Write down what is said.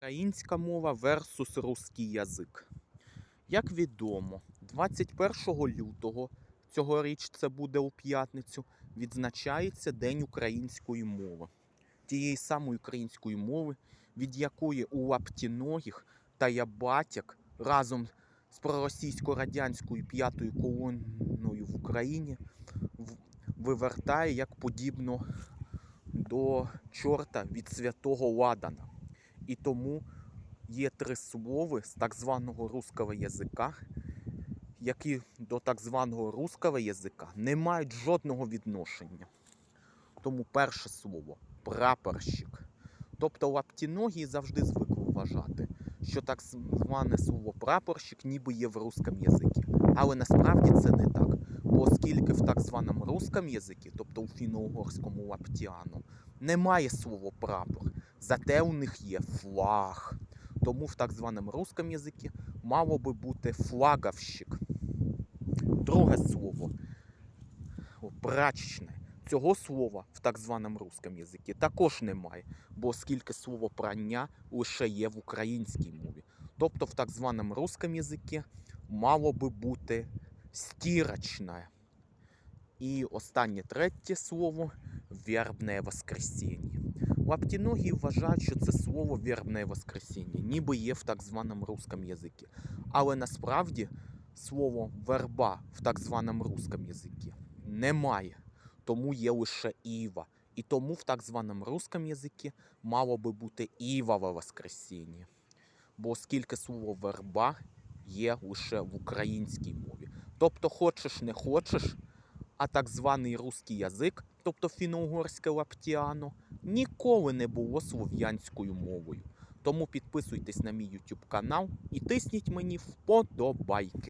Українська мова versus русський язик. Як відомо, 21 лютого цьогоріч це буде у п'ятницю, відзначається День української мови. Тієї самої української мови, від якої у лаптіногих та ябатяк разом з проросійсько-радянською п'ятою колоною в Україні вивертає як подібно до чорта від святого Ладана. І тому є три слови з так званого русского язика, які до так званого русского язика не мають жодного відношення. Тому перше слово прапорщик. Тобто лаптіногі завжди звикли вважати, що так зване слово прапорщик ніби є в русском язикі. Але насправді це не так. Бо оскільки в так званому русском язикі, тобто у фіно-угорському лаптіану, немає слова прапор, зате у них є флаг. Тому в так званому русском язикі мало би бути флаговщик. Друге слово прачечне. Цього слова в так званому русском язикі також немає, бо оскільки слово прання лише є в українській мові. Тобто в так званому русском язикі мало би бути стірочне. І останнє третє слово вербне воскресіння. Лаптіногі вважають, що це слово вербне воскресіння, ніби є в так званому русском язикі. Але насправді слово верба в так званому русском язикі немає. Тому є лише Іва. І тому в так званому русском язикі мало би бути Івове воскресіння. Бо оскільки слово верба є лише в українській мові. Тобто, хочеш не хочеш, а так званий русський язик, тобто фіно-угорське лаптіано, ніколи не було слов'янською мовою. Тому підписуйтесь на мій YouTube канал і тисніть мені вподобайки.